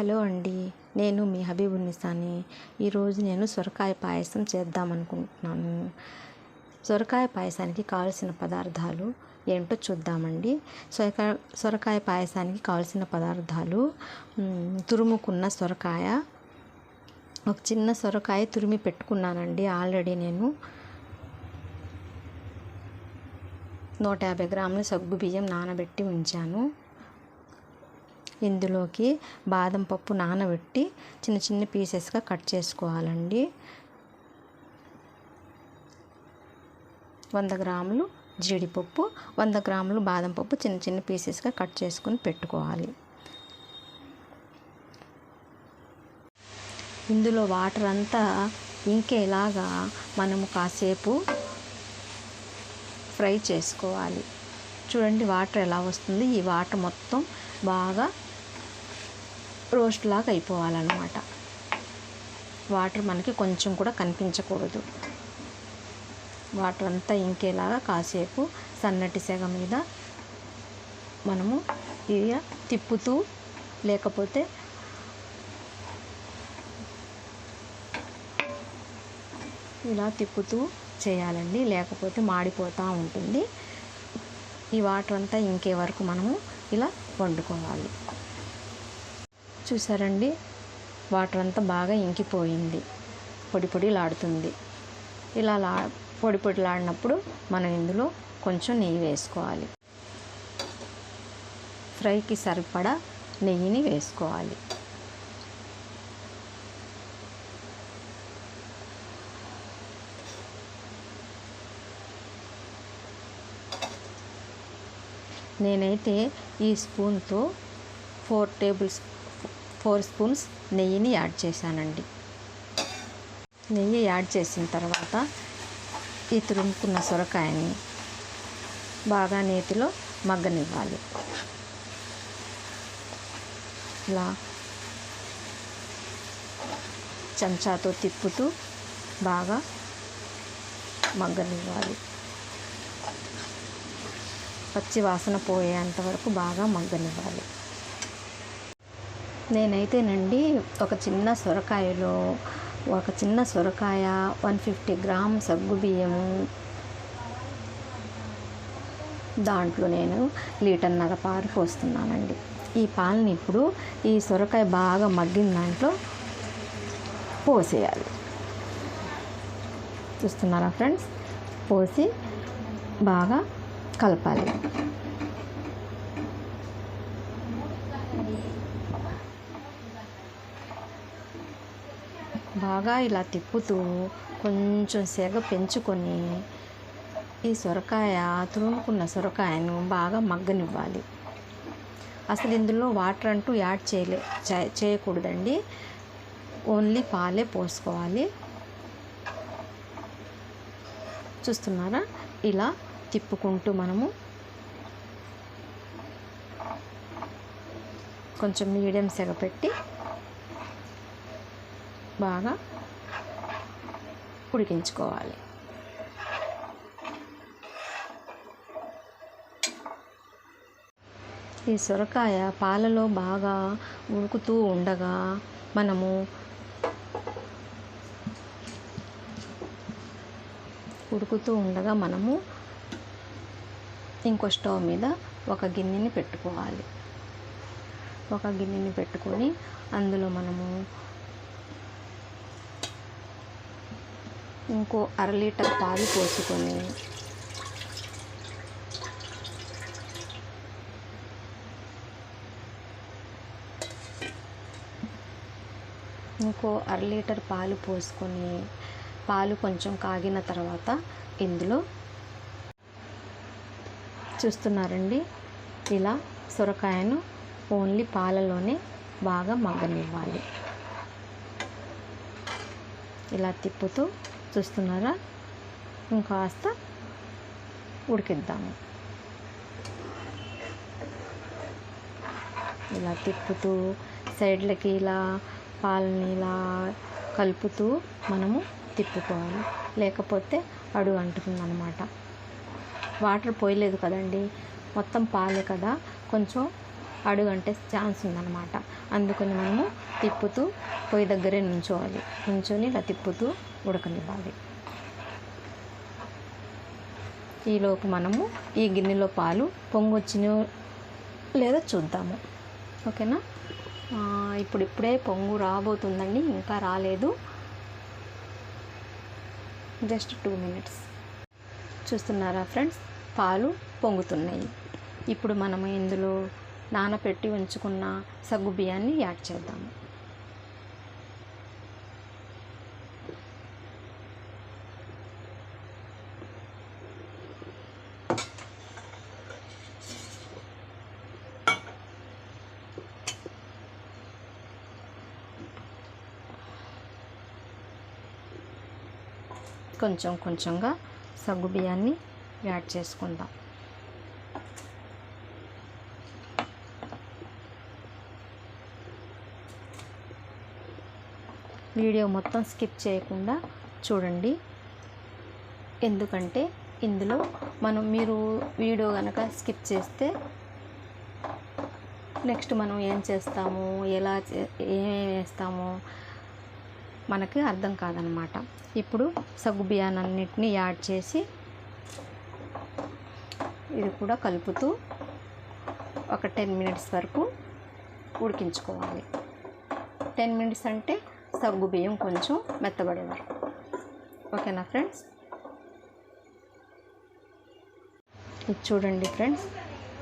Hello అండి నేను మీ హబీబున్నిసాని ఈరోజు నేను సొరకాయ పాయసం చేద్దాం అనుకుంటున్నాను సొరకాయ పాయసానికి కావలసిన పదార్థాలు ఏంటో చూద్దామండి. సొరకాయ సొరకాయ పాయసానికి కావలసిన పదార్థాలు తురుముకున్న సొరకాయ. ఒక చిన్న సొరకాయ తురిమి పెట్టుకున్నానండి ఆల్రెడీ నేను. నూట యాభై గ్రాముల సగ్గు బియ్యం నానబెట్టి ఉంచాను. ఇందులోకి బాదం పప్పు నానబెట్టి చిన్న చిన్న పీసెస్గా కట్ చేసుకోవాలండి. వంద గ్రాములు జీడిపప్పు వంద గ్రాములు బాదం పప్పు చిన్న చిన్న పీసెస్గా కట్ చేసుకొని పెట్టుకోవాలి. ఇందులో వాటర్ అంతా ఇంకేలాగా మనము కాసేపు ఫ్రై చేసుకోవాలి. చూడండి వాటర్ ఎలా వస్తుంది? ఈ వాటర్ మొత్తం బాగా రోస్ట్ లాగా అయిపోవాలన్నమాట. వాటర్ మనకి కొంచెం కూడా కనిపించకూడదు. వాటర్ అంతా ఇంకేలాగా కాసేపు సన్నటి సెగ మీద మనము ఇక తిప్పుతూ లేకపోతే ఇలా తిప్పుతూ చేయాలండి. లేకపోతే మాడిపోతూ ఉంటుంది. ఈ వాటర్ అంతా ఇంకే వరకు మనము ఇలా వండుకోవాలి. చూసారండి? వాటర్ అంతా బాగా ఇంకిపోయింది. పొడి పొడిలాడుతుంది. ఇలా లా పొడి పొడిలాడినప్పుడు మనం ఇందులో కొంచెం నెయ్యి వేసుకోవాలి. ఫ్రైకి సరిపడా నెయ్యిని వేసుకోవాలి. నేనైతే ఈ స్పూన్తో ఫోర్ టేబుల్స్ ఫోర్ స్పూన్స్ నెయ్యిని యాడ్ చేశానండి. నెయ్యి యాడ్ చేసిన తర్వాత ఈ తురుముకున్న సొరకాయని బాగా నేతిలో మగ్గనివ్వాలి. ఇలా చెంచాతో తిప్పుతూ బాగా మగ్గనివ్వాలి. పచ్చి వాసన పోయేంత వరకు బాగా మగ్గనివ్వాలి. నేనైతేనండి ఒక చిన్న సొరకాయలో ఒక చిన్న సొరకాయ వన్ ఫిఫ్టీ గ్రామ్ సగ్గుబియ్యము దాంట్లో నేను లీటర్న్నర పాలు పోస్తున్నానండి. ఈ పాలని ఇప్పుడు ఈ సొరకాయ బాగా మగ్గిన దాంట్లో పోసేయాలి. చూస్తున్నారా ఫ్రెండ్స్? పోసి బాగా కలపాలి. బాగా ఇలా తిప్పుతూ కొంచెం సెగ పెంచుకొని ఈ సొరకాయ తురుముకున్న సొరకాయను బాగా మగ్గనివ్వాలి. అసలు ఇందులో వాటర్ అంటూ యాడ్ చేయలే చే- చేయకూడదండి. ఓన్లీ పాలే పోసుకోవాలి. చూస్తున్నారా? ఇలా తిప్పుకుంటూ మనము కొంచెం మీడియం సెగ పెట్టి బాగా ఉడికించుకోవాలి. ఈ సొరకాయ పాలలో బాగా ఉడుకుతూ ఉండగా మనము ఉడుకుతూ ఉండగా మనము ఇంకో స్టవ్ మీద ఒక గిన్నెని పెట్టుకోవాలి. ఒక గిన్నెని పెట్టుకొని అందులో మనము ఇంకో అర లీటర్ పాలు పోసుకొని ఇంకో అర లీటర్ పాలు పోసుకొని పాలు కొంచెం కాగిన తర్వాత ఇందులో చూస్తున్నారండి ఇలా సొరకాయను ఓన్లీ పాలలోనే బాగా మగ్గనివ్వాలి. ఇలా తిప్పుతూ చూస్తున్నారా? ఇంకాస్త ఉడికిద్దాము. ఇలా తిప్పుతూ సైడ్లకి ఇలా పాలని ఇలా కలుపుతూ మనము తిప్పుకోవాలి. లేకపోతే అడుగు అంటుతుంది అనమాట వాటర్ పోయలేదు కదండి? మొత్తం పాలే కదా? కొంచెం అడుగంటే ఛాన్స్ ఉందన్నమాట. అందుకని మనము తిప్పుతూ పొయ్యి దగ్గరే నుంచోవాలి. నుంచొని ఇలా తిప్పుతూ ఉడకనివ్వాలి. ఈలోపు మనము ఈ గిన్నెలో పాలు పొంగొచ్చినో లేదో చూద్దాము. ఓకేనా? ఇప్పుడు ఇప్పుడే పొంగు రాబోతుందండి ఇంకా రాలేదు. Just two minutes. చూస్తున్నారా ఫ్రెండ్స్? పాలు పొంగుతున్నాయి. ఇప్పుడు మనము ఇందులో నానబెట్టి ఉంచుకున్న సగ్గు బియ్యాన్ని యాడ్ చేద్దాము. కొంచెం కొంచెంగా సగ్గు బియ్యాన్ని యాడ్ చేసుకుందాం. వీడియో మొత్తం స్కిప్ చేయకుండా చూడండి. ఎందుకంటే ఇందులో మనం మీరు వీడియో కనుక స్కిప్ చేస్తే నెక్స్ట్ మనం ఏం చేస్తాము ఎలా చే- ఏమేమి వేస్తాము మనకి అర్థం కాదనమాట. ఇప్పుడు సగ్గు బియ్యాన్నిటిని యాడ్ చేసి ఇది కూడా కలుపుతూ ఒక టెన్ మినిట్స్ వరకు ఉడికించుకోవాలి. టెన్ మినిట్స్ అంటే సగ్గు బియ్యం కొంచెం మెత్తబడే వరకు ఓకేనా ఫ్రెండ్స్? ఇది చూడండి ఫ్రెండ్స్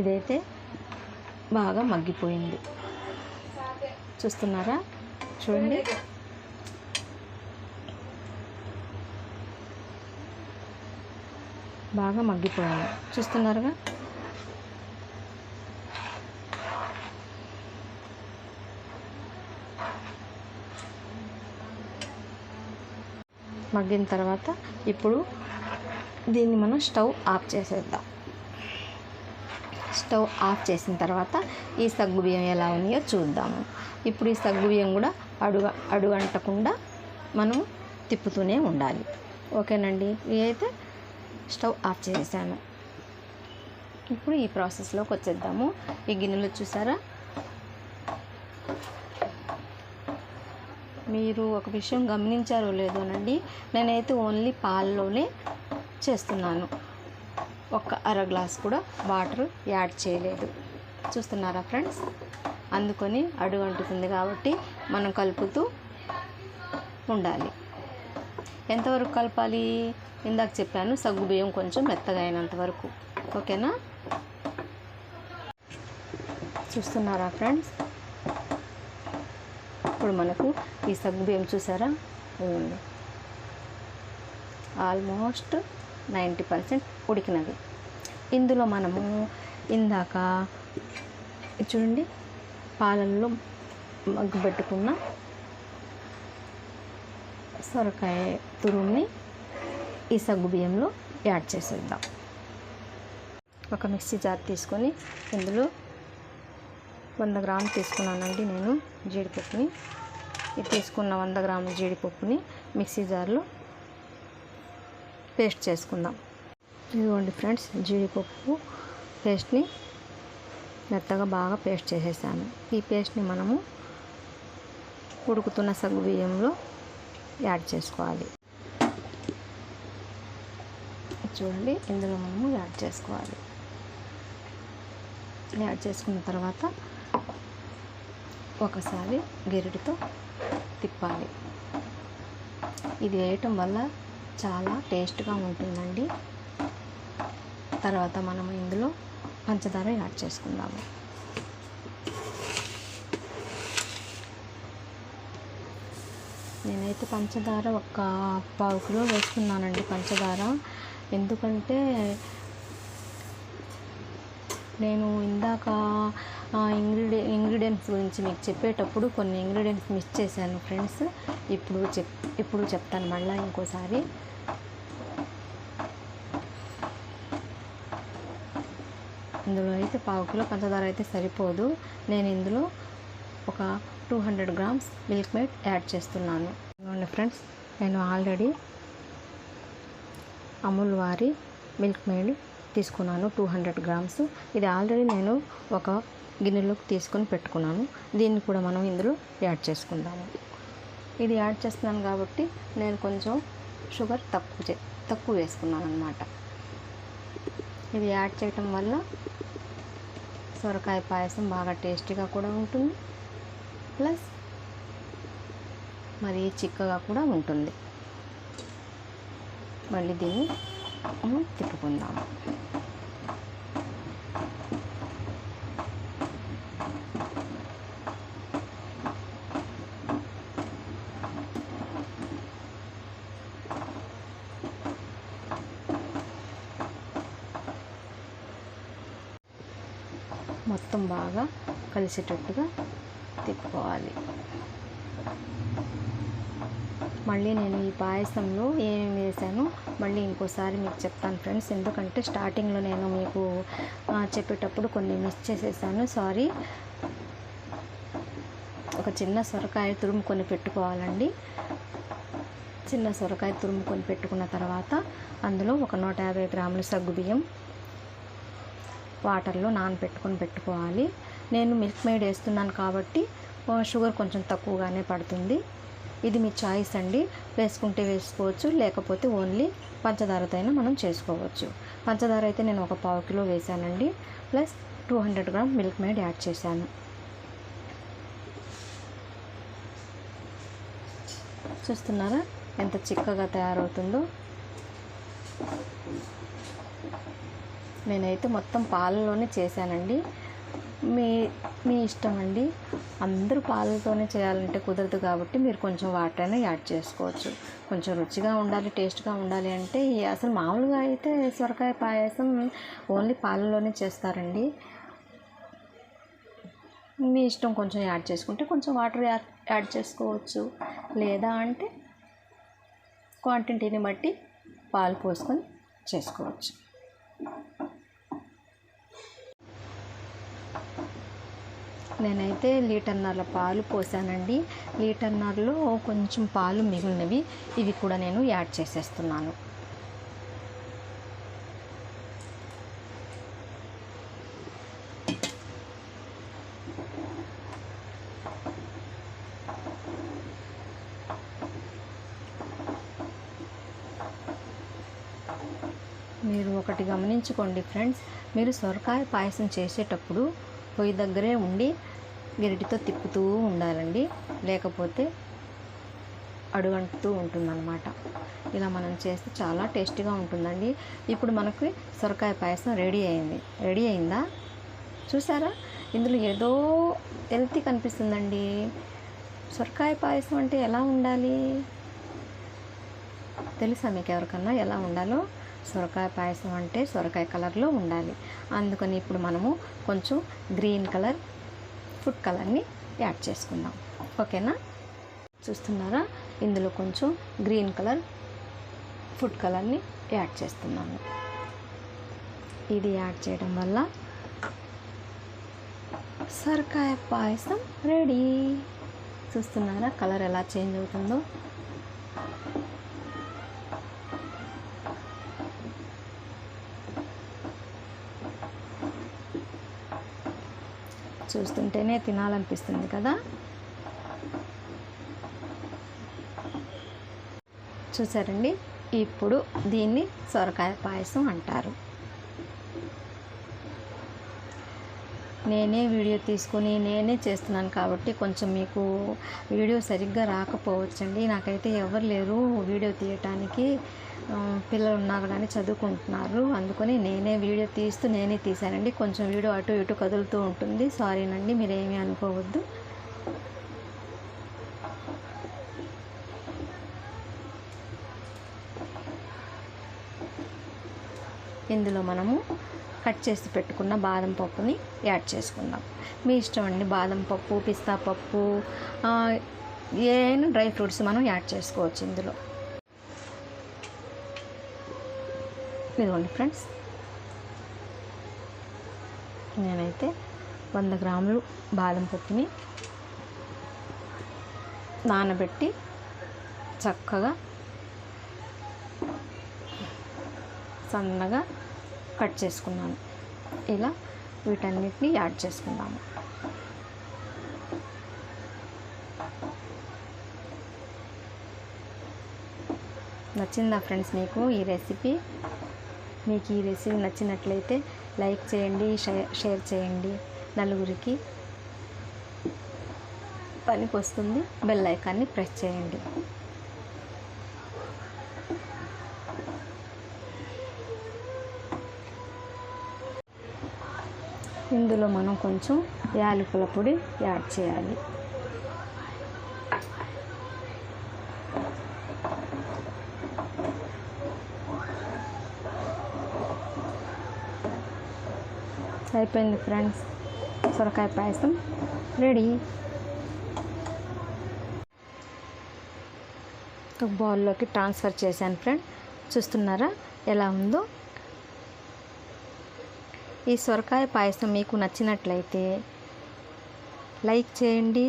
ఇదైతే బాగా మగ్గిపోయింది. చూస్తున్నారా? చూడండి. బాగా మగ్గిపోయింది. చూస్తున్నారుగా? మగ్గిన తర్వాత ఇప్పుడు దీన్ని మనం స్టవ్ ఆఫ్ చేసేద్దాం. స్టవ్ ఆఫ్ చేసిన తర్వాత ఈ సగ్గు బియ్యం ఎలా ఉన్నాయో చూద్దాము. ఇప్పుడు ఈ సగ్గు బియ్యం కూడా అడుగ అడుగంటకుండా మనం తిప్పుతూనే ఉండాలి. ఓకేనండి? ఇదైతే స్టవ్ ఆఫ్ చేసాను ఇప్పుడు ఈ ప్రాసెస్లోకి వచ్చేద్దాము. ఈ గిన్నెలో చూసారా? మీరు ఒక విషయం గమనించారో లేదోనండి నేనైతే ఓన్లీ పాల్లోనే చేస్తున్నాను. ఒక అర గ్లాస్ కూడా వాటర్ యాడ్ చేయలేదు. చూస్తున్నారా ఫ్రెండ్స్? అందుకొని అడుగు అంటుతుంది కాబట్టి మనం కలుపుతూ ఉండాలి. ఎంతవరకు కలపాలి? ఇందాక చెప్పాను సగ్గు బియ్యం కొంచెం మెత్తగా అయినంత వరకు. ఓకేనా? చూస్తున్నారా ఫ్రెండ్స్? ఇప్పుడు మనకు ఈ సగ్గు బియ్యం చూసారా? ఇదిగోండి ఆల్మోస్ట్ నైంటీ పర్సెంట్ ఉడికినది. ఇందులో మనము ఇందాక చూడండి పాలల్లో మగ్గు పెట్టుకున్న సొరకాయ తురుముని ఈ సగ్గు బియ్యంలో యాడ్ చేసేద్దాం. ఒక మిక్సీ జార్ తీసుకొని ఇందులో వంద గ్రాములు తీసుకున్నానండి నేను జీడిపప్పుని. ఇది తీసుకున్న వంద గ్రాముల జీడిపప్పుని మిక్సీ జార్లో పేస్ట్ చేసుకుందాం. ఇదిగోండి ఫ్రెండ్స్ జీడిపప్పు పేస్ట్ని మెత్తగా బాగా పేస్ట్ చేసేసాను. ఈ పేస్ట్ని మనము ఉడుకుతున్న సగ్గు బియ్యంలో యాడ్ చేసుకోవాలి. చూడండి ఇందులో మనము యాడ్ చేసుకోవాలి. యాడ్ చేసుకున్న తర్వాత ఒకసారి గెరిటితో తిప్పాలి. ఇది వేయటం వల్ల చాలా టేస్ట్గా ఉంటుందండి. తర్వాత మనం ఇందులో పంచదార యాడ్ చేసుకుందాము. నేనైతే పంచదార ఒక పావు కిలో వేసుకున్నానండి పంచదార. ఎందుకంటే నేను ఇందాక ఇంగ్రీడి ఇంగ్రీడియంట్స్ గురించి మీకు చెప్పేటప్పుడు కొన్ని ఇంగ్రీడియంట్స్ మిస్ చేశాను ఫ్రెండ్స్. ఇప్పుడు చెప్ ఇప్పుడు చెప్తాను మళ్ళీ ఇంకోసారి. ఇందులో అయితే పావు కిలో పంచదార అయితే సరిపోదు. నేను ఇందులో ఒక two hundred grams Milkmaid add చేస్తున్నాను. ఇదిగోండి ఫ్రెండ్స్ నేను ఆల్రెడీ అమూల్ వారి మిల్క్ మేడ్ తీసుకున్నాను టూ హండ్రెడ్ గ్రామ్స్. ఇది ఆల్రెడీ నేను ఒక గిన్నెలోకి తీసుకొని పెట్టుకున్నాను. దీన్ని కూడా మనం ఇందులో యాడ్ చేసుకుందాము. ఇది యాడ్ చేస్తున్నాను కాబట్టి నేను కొంచెం షుగర్ తక్కువ చే తక్కువ వేసుకున్నాను అనమాట ఇది యాడ్ చేయటం వల్ల సొరకాయ పాయసం బాగా టేస్టీగా కూడా ఉంటుంది. ప్లస్ మరి చిక్కగా కూడా ఉంటుంది. మళ్ళీ దీన్ని మనం తిప్పుకుందాము మొత్తం బాగా కలిసేటట్టుగా తిప్పుకోవాలి. మళ్ళీ నేను ఈ పాయసంలో ఏమేమి వేసాను మళ్ళీ ఇంకోసారి మీకు చెప్తాను ఫ్రెండ్స్. ఎందుకంటే స్టార్టింగ్లో నేను మీకు చెప్పేటప్పుడు కొన్ని మిస్ చేసేసాను. సారీ. ఒక చిన్న సొరకాయ తురుముకొని పెట్టుకోవాలండి. చిన్న సొరకాయ తురుముకొని పెట్టుకున్న తర్వాత అందులో ఒక నూట యాభై గ్రాముల సగ్గుబియ్యం వాటర్లో నానబెట్టుకొని పెట్టుకోవాలి. నేను మిల్క్ మేడ్ వేస్తున్నాను కాబట్టి షుగర్ కొంచెం తక్కువగానే పడుతుంది. ఇది మీ చాయిస్ అండి. వేసుకుంటే వేసుకోవచ్చు లేకపోతే ఓన్లీ పంచదారతో అయినా మనం చేసుకోవచ్చు. పంచదార అయితే నేను ఒక పావు కిలో వేసానండి plus two hundred gram Milkmaid add చేశాను. చూస్తున్నారా? ఎంత చిక్కగా తయారవుతుందో. నేనైతే మొత్తం పాలలోనే చేశానండి. మీ మీ ఇష్టం అండి. అందరూ పాలతోనే చేయాలంటే కుదరదు కాబట్టి మీరు కొంచెం వాటర్ అయినా యాడ్ చేసుకోవచ్చు. కొంచెం రుచిగా ఉండాలి టేస్ట్గా ఉండాలి అంటే అసలు మామూలుగా అయితే సొరకాయ పాయసం ఓన్లీ పాలలోనే చేస్తారండి. మీ ఇష్టం కొంచెం యాడ్ చేసుకుంటే కొంచెం వాటర్ యాడ్ యాడ్ చేసుకోవచ్చు. లేదా అంటే క్వాంటిటీని బట్టి పాలు పోసుకొని చేసుకోవచ్చు. నేనైతే లీటర్నర్ల పాలు పోసానండి. లీటర్నర్లో కొంచెం పాలు మిగిలినవి. ఇవి కూడా నేను యాడ్ చేసేస్తున్నాను. మీరు ఒకటి గమనించుకోండి ఫ్రెండ్స్. మీరు సొరకాయ పాయసం చేసేటప్పుడు పొయ్యి దగ్గరే ఉండి గరిటితో తిప్పుతూ ఉండాలండి. లేకపోతే అడుగంటుతూ ఉంటుందన్నమాట. ఇలా మనం చేస్తే చాలా టేస్టీగా ఉంటుందండి. ఇప్పుడు మనకి సొరకాయ పాయసం రెడీ అయింది. రెడీ అయిందా? చూసారా? ఇందులో ఏదో హెల్తీ కనిపిస్తుందండి. సొరకాయ పాయసం అంటే ఎలా ఉండాలి? తెలుసా మీకు ఎవరికన్నా ఎలా ఉండాలో? సొరకాయ పాయసం అంటే సొరకాయ కలర్లో ఉండాలి. అందుకని ఇప్పుడు మనము కొంచెం గ్రీన్ కలర్ ఫుడ్ కలర్ని యాడ్ చేసుకుందాం. ఓకేనా? చూస్తున్నారా? ఇందులో కొంచెం గ్రీన్ కలర్ ఫుడ్ కలర్ని యాడ్ చేస్తున్నాను. ఇది యాడ్ చేయడం వల్ల సొరకాయ పాయసం రెడీ. చూస్తున్నారా? కలర్ ఎలా చేంజ్ అవుతుందో? చూస్తుంటేనే తినాలనిపిస్తుంది కదా. చూసారండి? ఇప్పుడు దీన్ని సొరకాయ పాయసం అంటారు. నేనే వీడియో తీసుకొని నేనే చేస్తున్నాను కాబట్టి కొంచెం మీకు వీడియో సరిగ్గా రాకపోవచ్చండి. నాకైతే ఎవరు లేరు వీడియో తీయటానికి. పిల్లలు ఉన్నారు కానీ చదువుకుంటున్నారు. అందుకని నేనే వీడియో తీస్తూ నేనే తీశానండి. కొంచెం వీడియో అటు ఇటు కదులుతూ ఉంటుంది. సారీనండి మీరేమీ అనుకోవద్దు. ఇందులో మనము కట్ చేసి పెట్టుకున్న బాదం పప్పుని యాడ్ చేసుకుందాం. మీ ఇష్టం అండి బాదం పప్పు పిస్తా పప్పు ఏమైనా డ్రై ఫ్రూట్స్ మనం యాడ్ చేసుకోవచ్చు ఇందులో. ఇదిగోండి ఫ్రెండ్స్. నేనైతే వంద గ్రాములు బాదం పప్పుని నానబెట్టి చక్కగా సన్నగా కట్ చేసుకున్నాను. ఇలా వీటన్నిటిని యాడ్ చేసుకుందాము. నచ్చిందా ఫ్రెండ్స్ మీకు ఈ రెసిపీ? మీకు ఈ రెసిపీ నచ్చినట్లయితే లైక్ చేయండి షేర్ షేర్ చేయండి. నలుగురికి పనికి వస్తుంది బెల్ ఐకాన్ని ప్రెస్ చేయండి. ఇందులో మనం కొంచెం యాలకుల పొడి యాడ్ చేయాలి. అయిపోయింది ఫ్రెండ్స్. సొరకాయ పాయసం రెడీ. ఒక బౌల్లోకి ట్రాన్స్ఫర్ చేశాను ఫ్రెండ్. చూస్తున్నారా ఎలా ఉందో? ఈ సొరకాయ పాయసం మీకు నచ్చినట్లయితే లైక్ చేయండి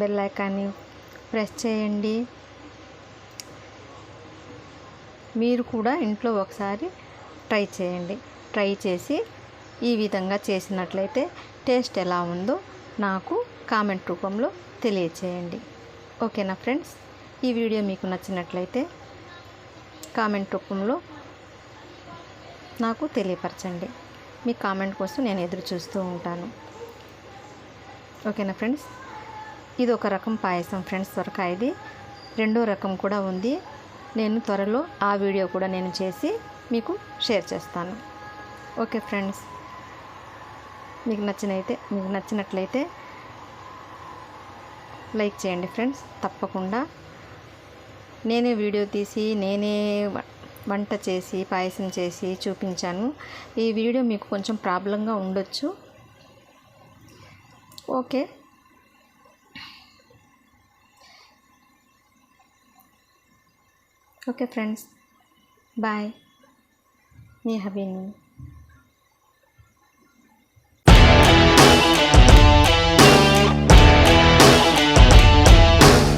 బెల్ ఐకాన్ని ప్రెస్ చేయండి. మీరు కూడా ఇంట్లో ఒకసారి ట్రై చేయండి. ట్రై చేసి ఈ విధంగా చేసినట్లయితే టేస్ట్ ఎలా ఉందో నాకు కామెంట్ రూపంలో తెలియచేయండి. ఓకేనా ఫ్రెండ్స్? ఈ వీడియో మీకు నచ్చినట్లయితే కామెంట్ రూపంలో నాకు తెలియపరచండి. మీ కామెంట్ కోసం నేను ఎదురు చూస్తూ ఉంటాను. ఓకేనా ఫ్రెండ్స్? ఇది ఒక రకం పాయసం ఫ్రెండ్స్ సొరకాయది రెండో రకం కూడా ఉంది. నేను త్వరలో ఆ వీడియో కూడా నేను చేసి మీకు షేర్ చేస్తాను. Okay friends? మీకు నచ్చినైతే మీకు నచ్చినట్లయితే లైక్ చేయండి ఫ్రెండ్స్. తప్పకుండా నేనే వీడియో తీసి నేనే వంట చేసి పాయసం చేసి చూపించాను. ఈ వీడియో మీకు కొంచెం ప్రాబ్లంగా ఉండొచ్చు. ఓకే. Okay friends. బాయ్. మీ హబీని.